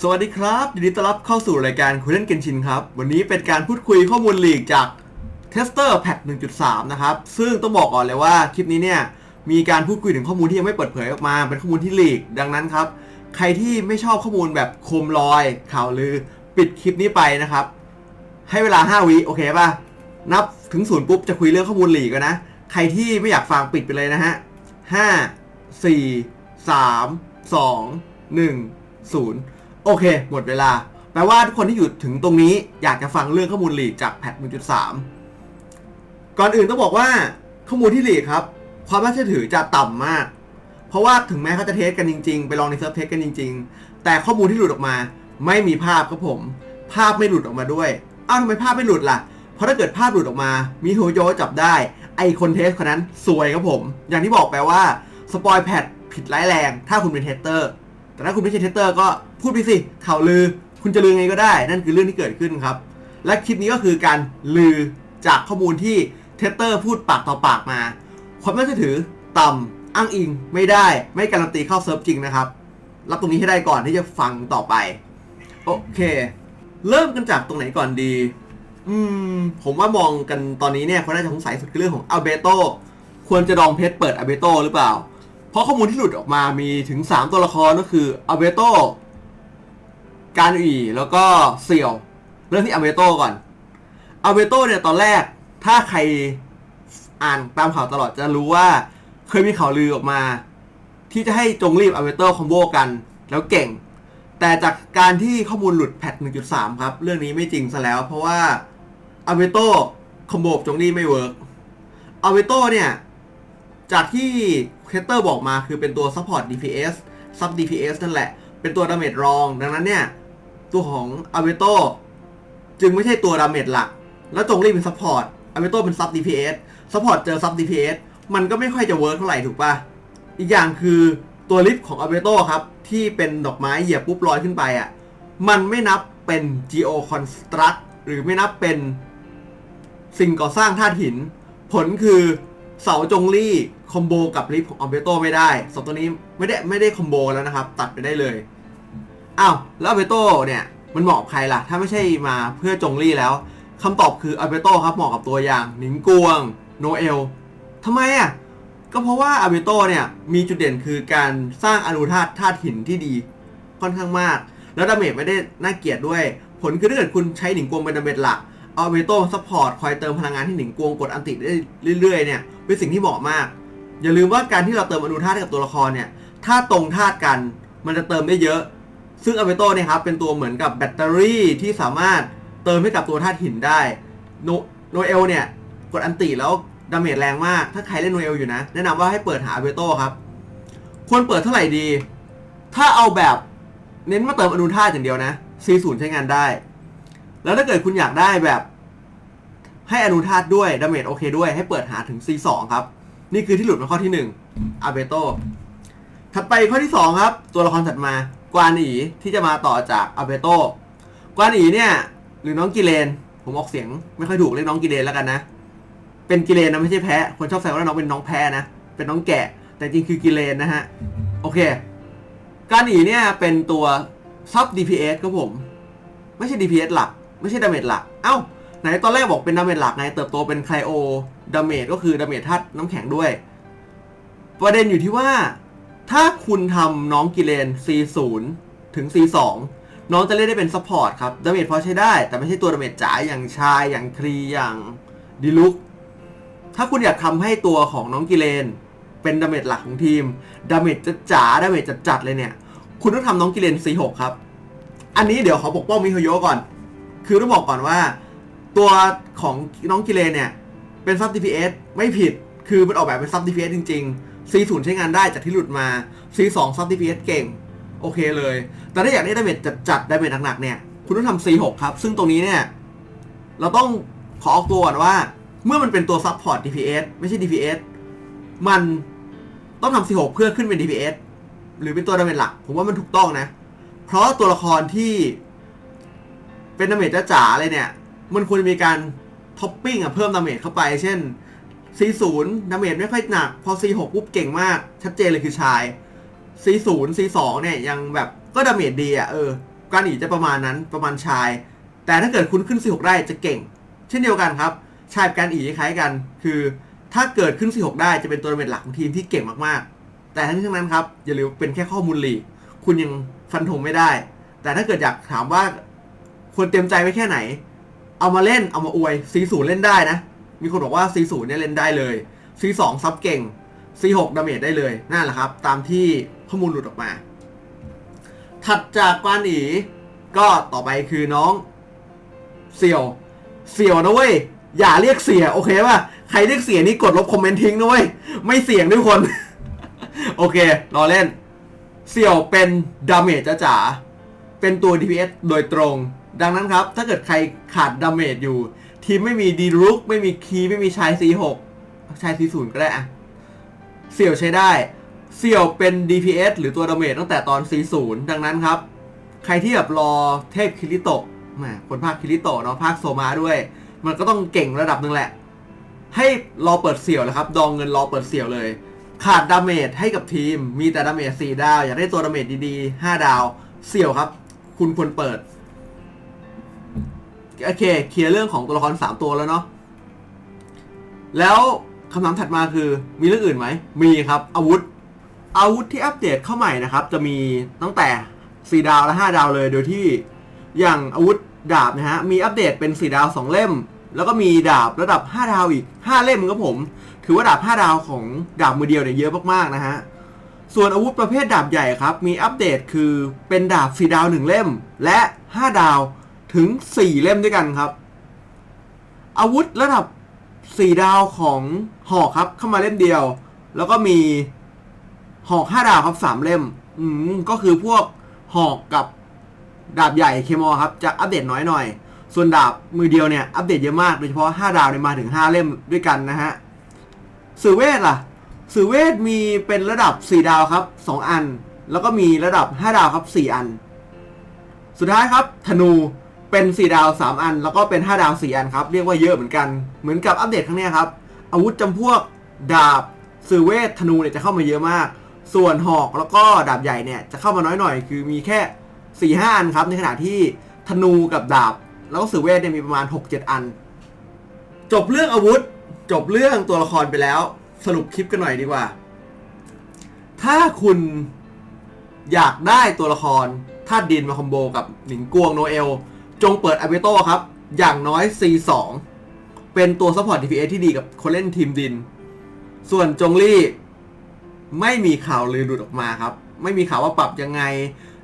สวัสดีครับยินดีต้อนรับเข้าสู่รายการคุยเล่นเกนชินครับ วันนี้เป็นการพูดคุยข้อมูลลีกจากเทสเตอร์แพท1.3 นะครับ ซึ่งต้องบอกก่อนเลยว่าคลิปนี้เนี่ย มีการพูดคุยถึงข้อมูลที่ยังไม่เปิดเผยออกมา เป็นข้อมูลที่ลีก ดังนั้นครับ ใครที่ไม่ชอบข้อมูลแบบคมลอย ข่าวลือ ปิดคลิปนี้ไปนะครับ ให้เวลา 5 วิโอเคป่ะ นับถึงศูนย์ปุ๊บจะคุยเรื่องข้อมูลหลีกกันะ ใครที่ไม่อยากฟังปิดไปเลยนะฮะ5 4 3 2 1 0 โอเค หมดเวลา แปลว่าทุกคนที่อยู่ถึงตรงนี้อยากจะฟังเรื่องข้อมูลลีกจากแพท 1.3 ก่อนอื่นต้องบอกว่าข้อมูลที่ลีกครับ ความน่าเชื่อถือจะต่ำมาก เพราะว่าถึงแม้เขาจะเทสกันจริงๆ ไปลองในเซิร์ฟเทสกันจริง ๆ แต่ข้อมูลที่หลุดออกมา ไม่มีภาพครับผม ภาพไม่หลุดออกมาด้วย อ้าวทำไมภาพไม่หลุดล่ะ เพราะถ้าเกิดภาพหลุดออกมา มีโฮโยจับได้ ไอคนเทสคนนั้นซวยครับผม อย่างที่บอกไปว่าสปอยแพทผิดร้ายแรง ถ้าคุณเป็นเทสเตอร์ แต่ถ้าคุณไม่ใช่เทสเตอร์ก็พูดไปสิข่าวลือ คุณจะลือไงก็ได้ นั่นคือเรื่องที่เกิดขึ้นครับ และคลิปนี้ก็คือการลือจากข้อมูลที่เทสเตอร์พูดปากต่อปากมา ความน่าเชื่อถือต่ำอ้างอิงไม่ได้ ไม่การันตีเข้าเซิร์ฟจริงนะครับ รับตรงนี้ให้ได้ก่อนที่จะฟังต่อไป โอเค เริ่มกันจากตรงไหนก่อนดี อืม ผมว่ามองกันตอนนี้เนี่ยคนน่าจะสงสัยสุดคือเรื่องของอัลเบโตควรจะดองเพชรเปิดอัลเบโตหรือเปล่า เพราะข้อมูลที่หลุดออกมามีถึง 3 ตัวละครก็คืออเบโตการอีแล้วก็เซียว เรื่องที่อเบโตก่อนอเบโตเนี่ยตอนแรกถ้าใครอ่านตามข่าวตลอดจะรู้ว่าเคยมีข่าวลือออกมา ที่จะให้จงรีบอเบโตคอมโบกัน แล้วเก่ง แต่จากการที่ข้อมูลหลุดแพท 1.3 ครับ เรื่องนี้ไม่จริงซะแล้ว เพราะว่าอเบโตคอมโบจงรีไม่เวิร์กอเบโตเนี่ย จากที่ เคสเตอร์บอกมาคือเป็นตัว Support DPS Sub DPS นั่นแหละ เป็นตัวดาเมจรอง ดังนั้นเนี่ย ตัวของอเ e โตจึงไม่ใช่ตัวดาเมจหลัก แล้วจงรีบเป็น Support อเ e โตเป็น Sub DPS Support เจอ Sub DPS มันก็ไม่ค่อยจะเวิร์กเท่าไหร่ถูกปะอีกอย่างคือตัวลิฟต์ของอเ e โตครับ ที่เป็นดอกไม้เหยียบปุ๊บลอยขึ้นไปอะ มันไม่นับเป็น Geo Construct หรือไม่นับเป็นสิ่งก่อสร้างธาตุหิน ผลคือ เสาจงลี่คอมโบกับลิฟของอ l เ e โตไม่ได้สองตัวนี้ไม่ได้ไม่ได้คอมโบแล้วนะครับ ตัดไปได้เลยอ้าวแล้วอ l เ e โตเนี่ยมันเหมาะกับใครล่ะ ถ้าไม่ใช่มาเพื่อจงลี่แล้วคำตอบคืออ l เ e โตครับเหมาะกับตัวอย่างหนิงกวงโนเอลทำไมอะก็เพราะว่าอ l เ e โตเนี่ยมีจุดเด่นคือการสร้างอนุธาตุธาตุหินที่ดีค่อนข้างมาก แล้วดาเมจไม่ได้น่าเกลียดด้วย ผลคือถ้าเกิดคุณใช้หนิงกวงเป็นดาเมจหลัก เอาเวโต้ซัพพอร์ตคอยเติมพลังงานที่หนิงกวงกดอันติได้เรื่อยๆเนี่ยเป็นสิ่งที่เหมาะมาก อย่าลืมว่าการที่เราเติมอนุธาตุกับตัวละครเนี่ยถ้าตรงธาตุกันมันจะเติมได้เยอะ ซึ่งอเวโต้เนี่ยครับเป็นตัวเหมือนกับแบตเตอรี่ที่สามารถเติมให้กับตัวธาตุหินได้โนโนเอลเนี่ยกดอันติแล้วดาเมจแรงมาก ถ้าใครเล่นโนเอลอยู่นะ แนะนำว่าให้เปิดหาอเวโต้ครับ ควรเปิดเท่าไหร่ดี ถ้าเอาแบบเน้นมาเติมอนุธาตุอย่างเดียวนะ C0 ใช้งานได้ แล้วถ้าเกิดคุณอยากได้แบบ ให้อนุธาตด้วยดาเมจโอเคด้วยให้เปิดหาถึง C2 ครับ นี่คือที่หลุดมาข้อที่1อาเบโตถัดไปข้อที่ 2 ครับ ตัวละครถัดมากวานอีที่จะมาต่อจากอาเบโตกวานอีเนี่ย หรือน้องกิเลน ผมออกเสียงไม่ค่อยถูกเรียกน้องกิเลนแล้วกันนะ เป็นกิเลนนะไม่ใช่แพะคนชอบแซวว่าน้องเป็นน้องแพะนะ เป็นน้องแกะ แต่จริงคือกิเลนนะฮะ โอเคการอีเนี่ยเป็นตัวซับ DPS ครับผม ไม่ใช่ DPS หลัก ไม่ใช่ดาเมจหลัก เอ้า ไหนตอนแรกบอกเป็นดาเมจหลักไงเติบโตเป็นไคลโอดาเมจก็คือดาเมจธาตุน้ำแข็งด้วย ประเด็นอยู่ที่ว่า ถ้าคุณทำน้องกิเลน C0 ถึง C2 น้องจะเล่นได้เป็นซัพพอร์ตครับดาเมจพอใช้ได้ แต่ไม่ใช่ตัวดาเมจจ๋าอย่างชายอย่างครีอย่างดิลุกถ้าคุณอยากทำให้ตัวของน้องกิเลน เป็นดาเมจหลักของทีมดาเมจจะจ๋าดาเมจจะจัดเลยเนี่ย คุณต้องทำน้องกิเลน C6 ครับ อันนี้เดี๋ยวขอปกป้องมิโฮโยก่อน คือต้องบอกก่อนว่า ตัวของน้องกิเลนเนี่ย เป็นซับ DPS ไม่ผิด คือมันออกแบบเป็นซับ DPS จริงๆ C0 ใช้งานได้จากที่หลุดมา C2 ซับ DPS เก่ง โอเคเลย แต่ถ้าอยากได้ดาเมจจัดๆดาเมจหนักๆเนี่ย คุณต้องทำ C6 ครับ ซึ่งตรงนี้เนี่ย เราต้องขอออกตัวก่อนว่า เมื่อมันเป็นตัวซับพอร์ต DPS ไม่ใช่ DPS มันต้องทำ C6 เพื่อขึ้นเป็น DPS หรือเป็นตัวดาเมจหลัก ผมว่ามันถูกต้องนะ เพราะตัวละครที่ เป็นดาเมจจ๋าๆเลยเนี่ย มันควรจะมีการท็อปปิ้งอะเพิ่มดาเมจเข้าไป เช่น C0 ดาเมจไม่ค่อยหนัก พอ C6 ปุ๊บเก่งมาก ชัดเจนเลยคือชาย C0 C2 เนี่ยยังแบบก็ดาเมจดีอะเออการหนีจะประมาณนั้นประมาณชาย แต่ถ้าเกิดคุณขึ้น C6 ได้จะเก่ง เช่นเดียวกันครับ ชายการอีคล้ายกัน คือถ้าเกิดขึ้น C6 ได้จะเป็นตัวเป็นหลักของทีมที่เก่งมากๆ แต่ทั้งนี้ทั้งนั้นครับอย่าลืมเป็นแค่ข้อมูลลีกคุณยังฟันธงไม่ได้ แต่ถ้าเกิดอยากถามว่า ควรเตรียมใจไว้แค่ไหน เอามาเล่นเอามาอวย C0 เล่นได้นะ มีคนบอกว่า C0 เนี่ยเล่นได้เลย C2 ซับเก่ง C6 ดาเมจได้เลยนั่นแหละครับ ตามที่ข้อมูลหลุดออกมา ถัดจากกวานอีก็ต่อไปคือน้องเสี่ยวเสี่ยวนะเว้ยอย่าเรียกเสียโอเคป่ะใครเรียกเสียนี่กดลบคอมเมนต์ทิ้งนะเว้ยไม่เสี่ยงทุกคน โอเครอเล่น เสี่ยวเป็นดาเมจจ๋าเป็นตัว DPS โดยตรง ดังนั้นครับ ถ้าเกิดใครขาดดาเมจอยู่ ทีมไม่มีดีรุกไม่มีคีไม่มีชาย C6 ชาย C0 ก็ได้อะเสี่ยวใช้ได้ เสี่ยวเป็น DPS หรือตัวดาเมจตั้งแต่ตอน C0 ดังนั้นครับ ใครที่แบบรอเทพคิริโตะแหมคนภาคคิริโตะเนาะภาคโซมาด้วย มันก็ต้องเก่งระดับหนึ่งแหละ ให้รอเปิดเสี่ยวเลยครับ ดองเงินรอเปิดเสี่ยวเลย ขาดดาเมจให้กับทีม มีแต่ดาเมจ4ดาว อยากได้ตัวดาเมจดีๆ 5 ดาว เสี่ยวครับ คุณควรเปิด โอเคเคลียร์เรื่องของตัวละคร3ตัวแล้วเนาะแล้วคำถามถัดมาคือมีเรื่องอื่นไหม มีครับ อาวุธ อาวุธที่อัปเดตเข้าใหม่นะครับ จะมีตั้งแต่ 4 ดาวและ 5 ดาวเลย โดยที่อย่างอาวุธดาบนะฮะ มีอัปเดตเป็น 4 ดาว 2 เล่ม แล้วก็มีดาบระดับ 5 ดาวอีก 5 เล่มครับผม ถือว่าดาบ 5 ดาวของดาบมือเดียวเนี่ยเยอะมากๆนะฮะ ส่วนอาวุธประเภทดาบใหญ่ครับ มีอัปเดตคือเป็นดาบ 4 ดาว 1 เล่ม และ 5 ดาว ถึง 4 เล่มด้วยกันครับ อาวุธระดับ 4 ดาวของหอกครับเข้ามาเล่มเดียว แล้วก็มีหอก 5 ดาวครับ 3 เล่ม อืมก็คือพวกหอกกับดาบใหญ่เคมอครับ จะอัปเดตน้อยหน่อย ส่วนดาบมือเดียวเนี่ย อัปเดตเยอะมากโดยเฉพาะ 5 ดาวเนี่ยมาถึง 5 เล่มด้วยกันนะฮะสือเวทล่ะสือเวทมีเป็นระดับ 4 ดาวครับ 2 อัน แล้วก็มีระดับ 5 ดาวครับ 4 อัน สุดท้ายครับ ธนู เป็น4ดาว3 อัน แล้วก็เป็น 5 ดาว 4 อันครับ เรียกว่าเยอะเหมือนกัน เหมือนกับอัปเดตครั้งนี้ครับ อาวุธจำพวกดาบสื่อเวทธนูเนี่ยจะเข้ามาเยอะมาก ส่วนหอกแล้วก็ดาบใหญ่เนี่ยจะเข้ามาน้อยหน่อยคือมีแค่4 5อันครับ ในขณะที่ธนูกับดาบ แล้วก็สื่อเวทเนี่ยมีประมาณ 6-7 อัน จบเรื่องอาวุธ จบเรื่องตัวละครไปแล้ว สรุปคลิปกันหน่อยดีกว่า ถ้าคุณอยากได้ตัวละครธาตุดินมาคอมโบกับหนิงกวงโนเอล จงเปิดอ b เบโตครับ อย่างน้อย C2 เป็นตัวซัพพอร์ต DPS ที่ดีกับคนเล่นทีมดิน ส่วนจงลี่ไม่มีข่าวลือหลุดออกมาครับ ไม่มีข่าวว่าปรับยังไง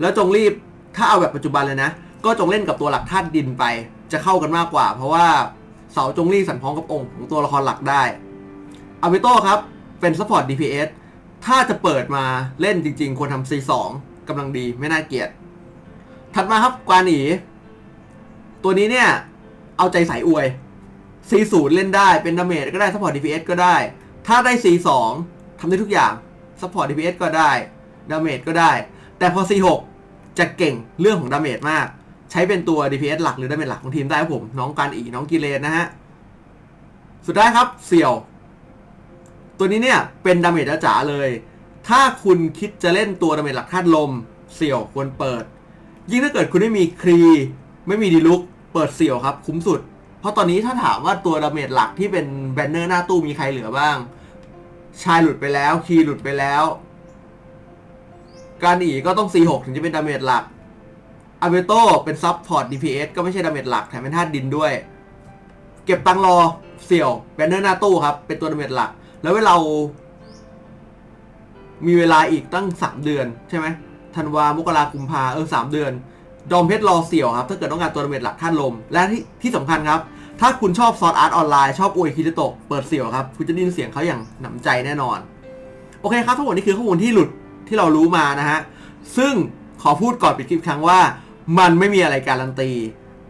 แล้วจงรีบถ้าเอาแบบปัจจุบันเลยนะ ก็จงเล่นกับตัวหลักธาตุดินไป จะเข้ากันมากกว่า เพราะว่าเสาจงรี่สันพ้องกับองค์ของตัวละครหลักได้อาวิโต้ครับ เป็นซัพพอร์ต DPS ถ้าจะเปิดมาเล่นจริง ๆ ควรทำ C2 กำลังดีไม่น่าเกลียด ถัดมาครับกวานี ตัวนี้เนี่ย เอาใจใส่อวย C0 เล่นได้เป็นดาเมจก็ได้ซัพพอร์ต DPS ก็ได้ ถ้าได้ C2 ทำได้ทุกอย่างซัพพอร์ต DPS ก็ได้ดาเมจก็ได้ แต่พอ C6 จะเก่งเรื่องของดาเมจมาก ใช้เป็นตัว DPS หลักหรือดาเมจหลักของทีมได้ครับผม น้องการอีน้องกิเลนนะฮะ สุดท้ายครับเสี่ยว ตัวนี้เนี่ยเป็นดาเมจจ๋าเลย ถ้าคุณคิดจะเล่นตัวดาเมจหลักธาตุลม เสี่ยวควรเปิด ยิ่งถ้าเกิดคุณไม่มีครีไม่มีดีลุก เปิดเสี่ยวครับ คุ้มสุด เพราะตอนนี้ถ้าถามว่าตัวดาเมจหลักที่เป็นแบนเนอร์หน้าตู้มีใครเหลือบ้าง ชายหลุดไปแล้ว คีหลุดไปแล้ว การอีก็ต้อง C6 ถึงจะเป็นดาเมจหลักอาเบโตเป็นซับพอร์ต DPS ก็ไม่ใช่ดาเมจหลักแถมเป็นธาตุดินด้วย เก็บตังรอเสี่ยวแบนเนอร์หน้าตู้ครับ เป็นตัวดาเมจหลัก แล้วเวลาเรามีเวลาอีกตั้ง 3 เดือนใช่ไหมธันวามกรากุมภาเออสามเดือน ดอมเพชรรอเสี่ยวครับ ถ้าเกิดต้องการตัวดาเมจหลักท่านลม และที่ที่สำคัญครับ ถ้าคุณชอบซอสอาร์ตออนไลน์ชอบอวยคิริโตะเปิดเสี่ยวครับ คุณจะได้ยินเสียงเขาอย่างหนำใจแน่นอน โอเคครับทั้งหมดนี้คือข้อมูลที่หลุดที่เรารู้มานะฮะ ซึ่งขอพูดก่อนปิดคลิปครั้งว่า มันไม่มีอะไรการันตี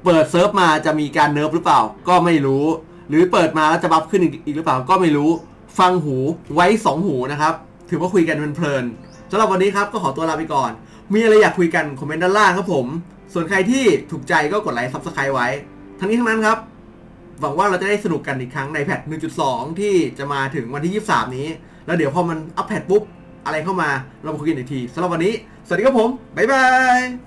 เปิดเซิร์ฟมาจะมีการเนิร์ฟหรือเปล่า ก็ไม่รู้ หรือเปิดมาแล้วจะบัฟขึ้นอีกหรือเปล่าก็ไม่รู้ ฟังหูไว้สองหูนะครับถือว่าคุยกันเพลินๆสำหรับวันนี้ครับก็ขอตัวลาไปก่อน มีอะไรอยากคุยกันคอมเมนต์ด้านล่างครับผม ส่วนใครที่ถูกใจก็กดไลค์ซับสไครต์ไว้ ทั้งนี้ทั้งนั้นครับ หวังว่าเราจะได้สนุกกันอีกครั้งในแพท1.2 ที่จะมาถึงวันที่ 23 นี้ แล้วเดี๋ยวพอมันอัปเดตปุ๊บ อะไรเข้ามาเรามาคุยกันอีกทีสำหรับวันนี้ สวัสดีครับผม บ๊ายบาย